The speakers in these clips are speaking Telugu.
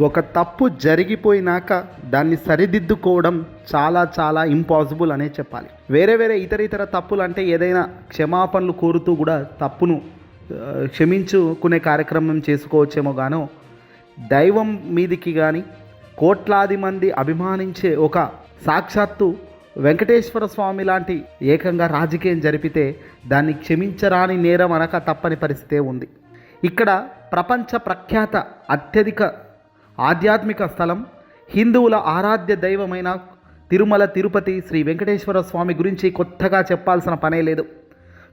ఒక తప్పు జరిగిపోయినాక దాన్ని సరిదిద్దుకోవడం చాలా చాలా ఇంపాసిబుల్ అనే చెప్పాలి. వేరే వేరే ఇతర ఇతర తప్పులు అంటే ఏదైనా క్షమాపణలు కోరుతూ కూడా తప్పును క్షమించుకునే కార్యక్రమం చేసుకోవచ్చేమో గానో దైవం మీదికి కానీ కోట్లాది మంది అభిమానించే ఒక సాక్షాత్తు వెంకటేశ్వర స్వామి లాంటి ఏకంగా రాజకీయం జరిపితే దాన్ని క్షమించరాని నేరం అనక తప్పని పరిస్థితే ఉంది. ఇక్కడ ప్రపంచ ప్రఖ్యాత అత్యధిక ఆధ్యాత్మిక స్థలం హిందువుల ఆరాధ్య దైవమైన తిరుమల తిరుపతి శ్రీ వెంకటేశ్వర స్వామి గురించి కొత్తగా చెప్పాల్సిన పనే లేదు.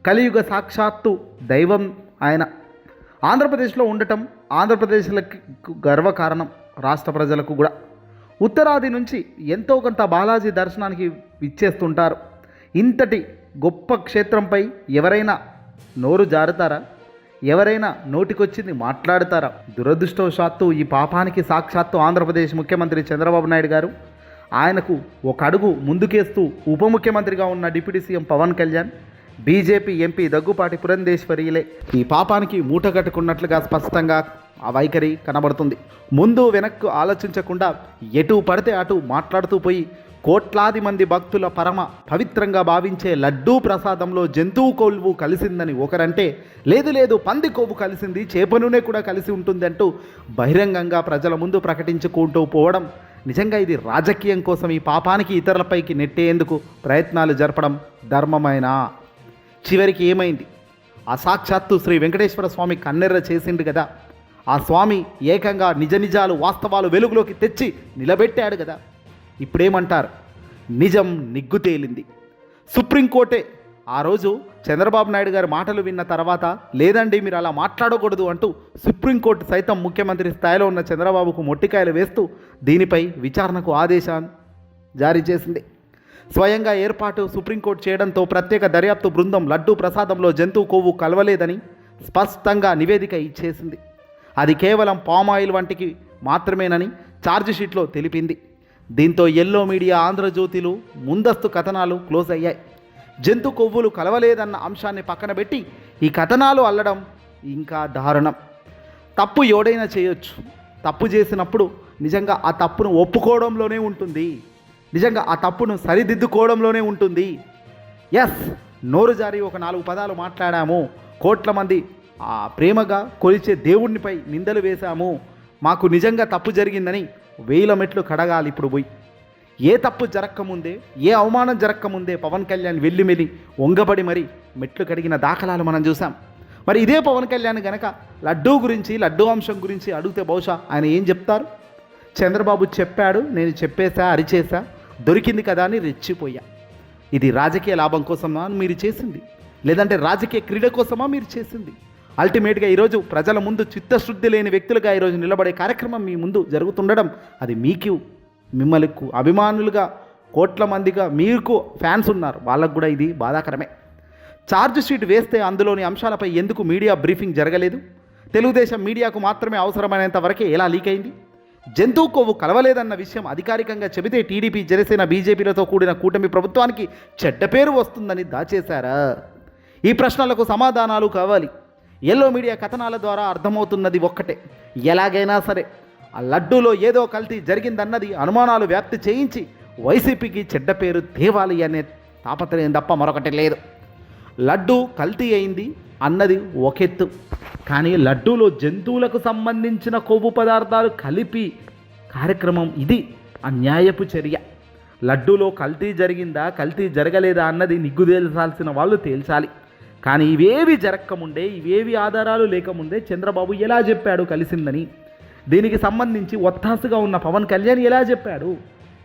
కలియుగ సాక్షాత్తు దైవం ఆయన. ఆంధ్రప్రదేశ్లో ఉండటం ఆంధ్రప్రదేశ్లకు గర్వకారణం రాష్ట్ర ప్రజలకు కూడా. ఉత్తరాది నుంచి ఎంతో కొంత బాలాజీ దర్శనానికి ఇచ్చేస్తుంటారు ఇంతటి గొప్ప క్షేత్రంపై ఎవరైనా నోరు జారుతారా? ఎవరైనా నోటికొచ్చింది మాట్లాడతారా? దురదృష్టవశాత్తు ఈ పాపానికి సాక్షాత్తు ఆంధ్రప్రదేశ్ ముఖ్యమంత్రి చంద్రబాబు నాయుడు గారు. ఆయనకు ఒక అడుగు ముందుకేస్తూ ఉప ముఖ్యమంత్రిగా ఉన్న deputy CM Pawan Kalyan BJP MP Daggubati పురంధేశ్వరిలే. ఈ పాపానికి మూట కట్టుకున్నట్లుగా స్పష్టంగా ఆ వైఖరి కనబడుతుంది. ముందు వెనక్కు ఆలోచించకుండా ఎటు పడితే అటు మాట్లాడుతూ పోయి కోట్లాది మంది భక్తుల పరమ పవిత్రంగా భావించే లడ్డూ ప్రసాదంలో జంతువు కొవ్వు కలిసిందని ఒకరంటే లేదు లేదు పంది కొవ్వు కలిసింది చేప నూనె కూడా కలిసి ఉంటుంది అంటూ బహిరంగంగా ప్రజల ముందు ప్రకటించుకుంటూ పోవడం నిజంగా ఇది రాజకీయం కోసం ఈ పాపానికి ఇతరులపైకి నెట్టేందుకు ప్రయత్నాలు జరపడం ధర్మమైనా? చివరికి ఏమైంది? ఆ సాక్షాత్తు శ్రీ వెంకటేశ్వర స్వామి కన్నెర్ర చేసిండు కదా. ఆ స్వామి ఏకంగా నిజ నిజాలు వాస్తవాలు వెలుగులోకి తెచ్చి నిలబెట్టాడు కదా. ఇప్పుడేమంటారు? నిజం నిగ్గు తేలింది. సుప్రీంకోర్టే ఆ రోజు చంద్రబాబు నాయుడు గారి మాటలు విన్న తర్వాత లేదండి మీరు అలా మాట్లాడకూడదు అంటూ సుప్రీంకోర్టు సైతం ముఖ్యమంత్రి స్థాయిలో ఉన్న చంద్రబాబుకు మొట్టికాయలు వేస్తూ దీనిపై విచారణకు ఆదేశాన్ని జారీ చేసింది. స్వయంగా ఏర్పాటు సుప్రీంకోర్టు చేయడంతో ప్రత్యేక దర్యాప్తు బృందం లడ్డూ ప్రసాదంలో జంతువు కొవ్వు కలవలేదని స్పష్టంగా నివేదిక ఇచ్చేసింది. అది కేవలం పామాయిల్ వంటికి మాత్రమేనని ఛార్జిషీట్లో తెలిపింది. దీంతో ఎల్లో మీడియా ఆంధ్రజ్యోతిలు ముందస్తు కథనాలు క్లోజ్ అయ్యాయి. జంతు కొవ్వులు కలవలేదన్న అంశాన్ని పక్కన పెట్టి ఈ కథనాలు అల్లడం ఇంకా దారుణం. తప్పు ఎవడైనా చేయొచ్చు. తప్పు చేసినప్పుడు నిజంగా ఆ తప్పును ఒప్పుకోవడంలోనే ఉంటుంది. నిజంగా ఆ తప్పును సరిదిద్దుకోవడంలోనే ఉంటుంది. ఎస్ నోరు జారి ఒక నాలుగు పదాలు మాట్లాడాము. కోట్ల మంది ఆ ప్రేమగా కొలిచే దేవుణ్ణిపై నిందలు వేశాము. మాకు నిజంగా తప్పు జరిగిందని వేల మెట్లు కడగాలి ఇప్పుడు పోయి. ఏ తప్పు జరక్కముందే ఏ అవమానం జరక్కముందే పవన్ కళ్యాణ్ వెళ్ళిమెలి వంగబడి మరి మెట్లు కడిగిన దాఖలాలు మనం చూసాం. మరి ఇదే పవన్ కళ్యాణ్ గనక లడ్డూ గురించి లడ్డూ అంశం గురించి అడిగితే బహుశా ఆయన ఏం చెప్తారు? చంద్రబాబు చెప్పాడు నేను చెప్పేశా అరిచేసా దొరికింది కదా అని రెచ్చిపోయా. ఇది రాజకీయ లాభం కోసమా మీరు చేసింది? లేదంటే రాజకీయ క్రీడ కోసమా మీరు చేసింది? అల్టిమేట్గా ఈరోజు ప్రజల ముందు చిత్తశుద్ధి లేని వ్యక్తులుగా ఈరోజు నిలబడే కార్యక్రమం మీ ముందు జరుగుతుండడం అది మీకు మిమ్మల్ని అభిమానులుగా కోట్ల మందిగా మీకు ఫ్యాన్స్ ఉన్నారు. వాళ్ళకు కూడా ఇది బాధాకరమే. ఛార్జ్ షీట్ వేస్తే అందులోని అంశాలపై ఎందుకు మీడియా బ్రీఫింగ్ జరగలేదు? తెలుగుదేశం మీడియాకు మాత్రమే అవసరమైనంత వరకే ఎలా లీక్ అయింది? జంతువు కొవ్వు కలవలేదన్న విషయం అధికారికంగా చెబితే టీడీపీ జనసేన బీజేపీలతో కూడిన కూటమి ప్రభుత్వానికి చెడ్డ పేరు వస్తుందని దాచేశారా? ఈ ప్రశ్నలకు సమాధానాలు కావాలి. ఎల్లో మీడియా కథనాల ద్వారా అర్థమవుతున్నది ఒక్కటే. ఎలాగైనా సరే ఆ లడ్డూలో ఏదో కల్తీ జరిగిందన్నది అనుమానాలు వ్యాప్తి చేయించి వైసీపీకి చెడ్డ పేరు తేవాలి అనే తాపత్రయం తప్ప మరొకటి లేదు. లడ్డు కల్తీ అయింది అన్నది ఒకెత్తు. కానీ లడ్డూలో జంతువులకు సంబంధించిన కొవ్వు పదార్థాలు కలిపి కార్యక్రమం ఇది అన్యాయపు చర్య. లడ్డూలో కల్తీ జరిగిందా కల్తీ జరగలేదా అన్నది నిగ్గు తేల్చాల్సిన వాళ్ళు తేల్చాలి. కానీ ఇవేవి జరగకముందే ఇవేవి ఆధారాలు లేకముందే చంద్రబాబు ఎలా చెప్పాడు కలిసిందని దీనికి సంబంధించి ఒత్తాసుగా ఉన్న పవన్ కళ్యాణ్ ఎలా చెప్పాడు?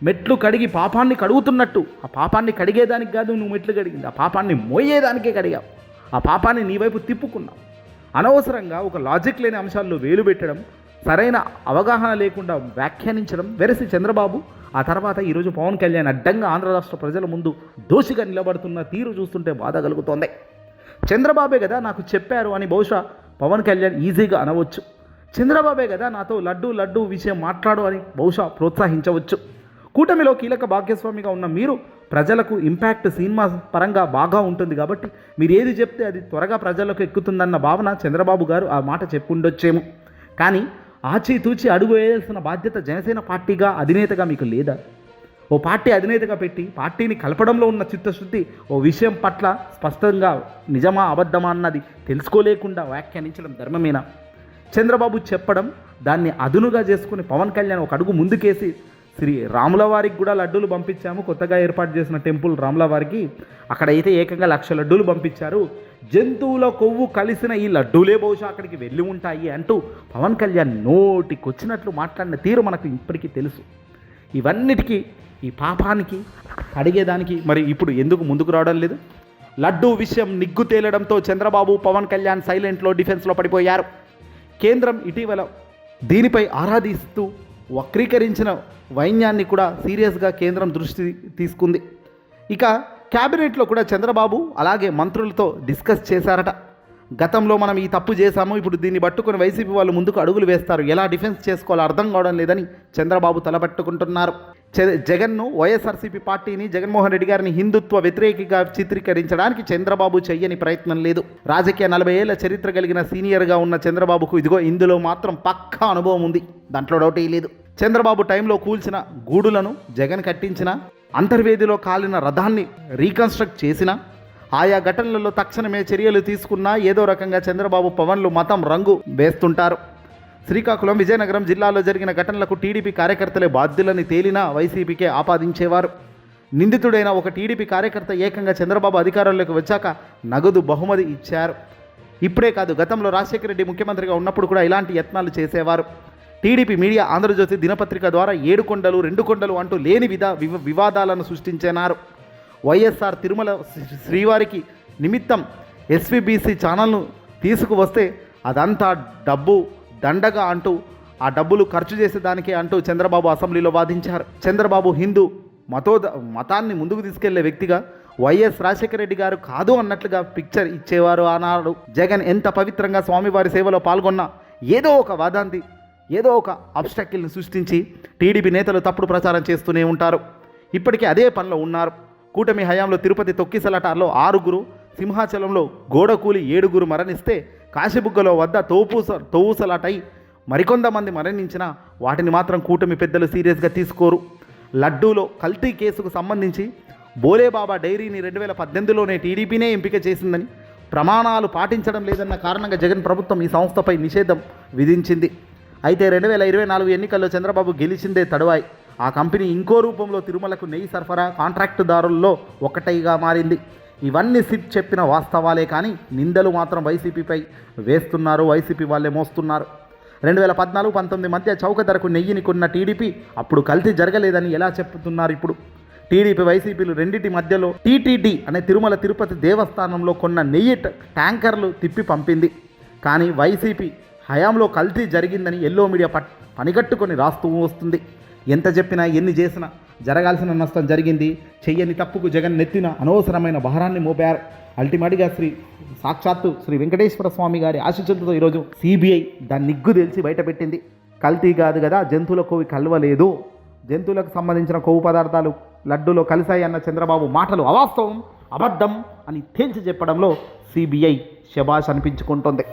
మెట్లు కడిగి పాపాన్ని కడుగుతున్నట్టు. ఆ పాపాన్ని కడిగేదానికి కాదు నువ్వు మెట్లు కడిగింది ఆ పాపాన్ని మోయేదానికే కడిగావు. ఆ పాపాన్ని నీ వైపు తిప్పుకున్నావు. అనవసరంగా ఒక లాజిక్ లేని అంశాల్లో వేలు పెట్టడం సరైన అవగాహన లేకుండా వ్యాఖ్యానించడం వెరసి చంద్రబాబు ఆ తర్వాత ఈరోజు పవన్ కళ్యాణ్ అడ్డంగా ఆంధ్ర రాష్ట్ర ప్రజల ముందు దోషిగా నిలబడుతున్న తీరు చూస్తుంటే బాధ కలుగుతోంది. చంద్రబాబే కదా నాకు చెప్పారు అని బహుశా పవన్ కళ్యాణ్ ఈజీగా అనవచ్చు. చంద్రబాబే కదా నాతో లడ్డు లడ్డు విషయం మాట్లాడు అని బహుశా ప్రోత్సహించవచ్చు. కూటమిలో కీలక భాగ్యస్వామిగా ఉన్న మీరు ప్రజలకు ఇంపాక్ట్ సినిమా పరంగా బాగా ఉంటుంది కాబట్టి మీరు ఏది చెప్తే అది త్వరగా ప్రజలకు ఎక్కుతుందన్న భావన చంద్రబాబు గారు ఆ మాట చెప్పుండొచ్చేమో. కానీ ఆచితూచి అడుగు వేయాల్సిన బాధ్యత జనసేన పార్టీగా అధినేతగా మీకు లేదా? ఓ పార్టీ అధినేతగా పెట్టి పార్టీని కలపడంలో ఉన్న చిత్తశుద్ధి ఓ విషయం పట్ల స్పష్టంగా నిజమా అబద్ధమా అన్నది తెలుసుకోలేకుండా వ్యాఖ్యానించడం ధర్మమేనా? చంద్రబాబు చెప్పడం దాన్ని అదునుగా చేసుకుని పవన్ కళ్యాణ్ ఒక అడుగు ముందుకేసి శ్రీ రాముల వారికి కూడా లడ్డూలు పంపించాము. కొత్తగా ఏర్పాటు చేసిన టెంపుల్ రాముల వారికి అక్కడైతే ఏకంగా లక్ష లడ్డూలు పంపించారు. జంతువుల కొవ్వు కలిసిన ఈ లడ్డూలే బహుశా అక్కడికి వెళ్ళి ఉంటాయి అంటూ పవన్ కళ్యాణ్ నోటికొచ్చినట్లు మాట్లాడిన తీరు మనకు ఇప్పటికీ తెలుసు. ఇవన్నిటికీ ఈ పాపానికి అడిగేదానికి మరి ఇప్పుడు ఎందుకు ముందుకు రావడం లేదు? లడ్డూ విషయం నిగ్గు తేలడంతో చంద్రబాబు పవన్ కళ్యాణ్ సైలెంట్లో డిఫెన్స్లో పడిపోయారు. కేంద్రం ఇటీవల దీనిపై ఆరాధిస్తూ వక్రీకరించిన వైన్యాన్ని కూడా సీరియస్గా కేంద్రం దృష్టి తీసుకుంది. ఇక క్యాబినెట్లో కూడా చంద్రబాబు అలాగే మంత్రులతో డిస్కస్ చేశారట. గతంలో మనం ఈ తప్పు చేశాము ఇప్పుడు దీన్ని పట్టుకుని వైసీపీ వాళ్ళు ముందుకు అడుగులు వేస్తారు. ఎలా డిఫెన్స్ చేసుకోవాలో అర్థం కావడం లేదని చంద్రబాబు తలపట్టుకుంటున్నారు. జగన్ను వైఎస్ఆర్సీపీ పార్టీని జగన్మోహన్ రెడ్డి గారిని హిందుత్వ వ్యతిరేకిగా చిత్రీకరించడానికి చంద్రబాబు చెయ్యని ప్రయత్నం లేదు. రాజకీయ నలభై ఏళ్ళ చరిత్ర కలిగిన సీనియర్గా ఉన్న చంద్రబాబుకు ఇదిగో ఇందులో మాత్రం పక్కా అనుభవం ఉంది. దాంట్లో డౌటే లేదు. చంద్రబాబు టైంలో కూల్చిన గూడులను జగన్ కట్టించిన అంతర్వేదిలో కాలిన రథాన్ని రీకన్స్ట్రక్ట్ చేసిన ఆయా ఘటనలలో తక్షణమే చర్యలు తీసుకున్నా ఏదో రకంగా చంద్రబాబు పవన్లు మతం రంగు వేస్తుంటారు. శ్రీకాకుళం విజయనగరం జిల్లాలో జరిగిన ఘటనలకు టీడీపీ కార్యకర్తలే బాధ్యులని తేలినా వైసీపీకే ఆపాదించేవారు. నిందితుడైన ఒక టీడీపీ కార్యకర్త ఏకంగా చంద్రబాబు అధికారంలోకి వచ్చాక నగదు బహుమతి ఇచ్చారు. ఇప్పుడే కాదు గతంలో రాజశేఖర రెడ్డి ముఖ్యమంత్రిగా ఉన్నప్పుడు కూడా ఇలాంటి యత్నాలు చేసేవారు. టీడీపీ మీడియా ఆంధ్రజ్యోతి దినపత్రిక ద్వారా ఏడు కొండలు రెండు కొండలు అంటూ లేని విధ వివ- వివాదాలను సృష్టించినారు. వైఎస్ఆర్ తిరుమల శ్రీ- శ్రీవారికి నిమిత్తం ఎస్విబిసి ఛానల్ను తీసుకువస్తే అదంతా డబ్బు దండగా అంటూ ఆ డబ్బులు ఖర్చు చేసేదానికే అంటూ చంద్రబాబు అసెంబ్లీలో వాదించారు. చంద్రబాబు హిందూ మతోద మతాన్ని ముందుకు తీసుకెళ్ళే వ్యక్తిగా వైఎస్ రాజశేఖర రెడ్డి గారు కాదు అన్నట్లుగా పిక్చర్ ఇచ్చేవారు ఆనాడు. జగన్ ఎంత పవిత్రంగా స్వామివారి సేవలో పాల్గొన్నా ఏదో ఒక వాదాంతి ఏదో ఒక అబ్స్టాకిల్ని సృష్టించి టీడీపీ నేతలు తప్పుడు ప్రచారం చేస్తూనే ఉంటారు. ఇప్పటికీ అదే పనిలో ఉన్నారు. కూటమి హయాంలో తిరుపతి తొక్కిసలాటాల్లో ఆరుగురు సింహాచలంలో గోడకూలి ఏడుగురు మరణిస్తే కాశీబుగ్గలో వద్ద తోపూస తోవుసలాటై మరికొంతమంది మరణించిన వాటిని మాత్రం కూటమి పెద్దలు సీరియస్గా తీసుకోరు. లడ్డూలో కల్తీ కేసుకు సంబంధించి బోలేబాబా డైరీని రెండు వేల పద్దెనిమిదిలోనే టీడీపీనే ఎంపిక చేసిందని ప్రమాణాలు పాటించడం లేదన్న కారణంగా జగన్ ప్రభుత్వం ఈ సంస్థపై నిషేధం విధించింది. అయితే రెండు వేల ఇరవై నాలుగు ఎన్నికల్లో చంద్రబాబు గెలిచిందే తడువాయి. ఆ కంపెనీ ఇంకో రూపంలో తిరుమలకు నెయ్యి సరఫరా కాంట్రాక్టుదారుల్లో ఒకటైగా మారింది. ఇవన్నీ సిట్ చెప్పిన వాస్తవాలే కానీ నిందలు మాత్రం వైసీపీపై వేస్తున్నారు. వైసీపీ వాళ్ళే మోస్తున్నారు. రెండు వేల పద్నాలుగు పంతొమ్మిది మధ్య చౌక ధరకు నెయ్యిని కొన్న టీడీపీ అప్పుడు కల్తీ జరగలేదని ఎలా చెప్తున్నారు ఇప్పుడు? టీడీపీ వైసీపీలు రెండింటి మధ్యలో టీటీడీ అనే తిరుమల తిరుపతి దేవస్థానంలో కొన్న నెయ్యి ట్యాంకర్లు తిప్పి పంపింది. కానీ వైసీపీ హయాంలో కల్తీ జరిగిందని ఎల్లో మీడియా పట్ పనిగట్టుకొని రాస్తూ వస్తుంది. ఎంత చెప్పినా ఎన్ని చేసినా జరగాల్సిన నష్టం జరిగింది. చెయ్యని తప్పుకు జగన్ నెత్తిన అనవసరమైన భారాన్ని మోపారు. అల్టిమేట్గా శ్రీ సాక్షాత్తు శ్రీ వెంకటేశ్వర స్వామి గారి ఆశీస్సులతో ఈరోజు సిబిఐ దాన్ని నిగ్గు తెలిసి బయటపెట్టింది. కల్తీ కాదు కదా జంతువుల కొవి కలవలేదు. జంతువులకు సంబంధించిన కొవ్వు పదార్థాలు లడ్డూలో కలిశాయి అన్న చంద్రబాబు మాటలు అవాస్తవం అబద్ధం అని తేల్చి చెప్పడంలో సిబిఐ శబాష్ అనిపించుకుంటుంది.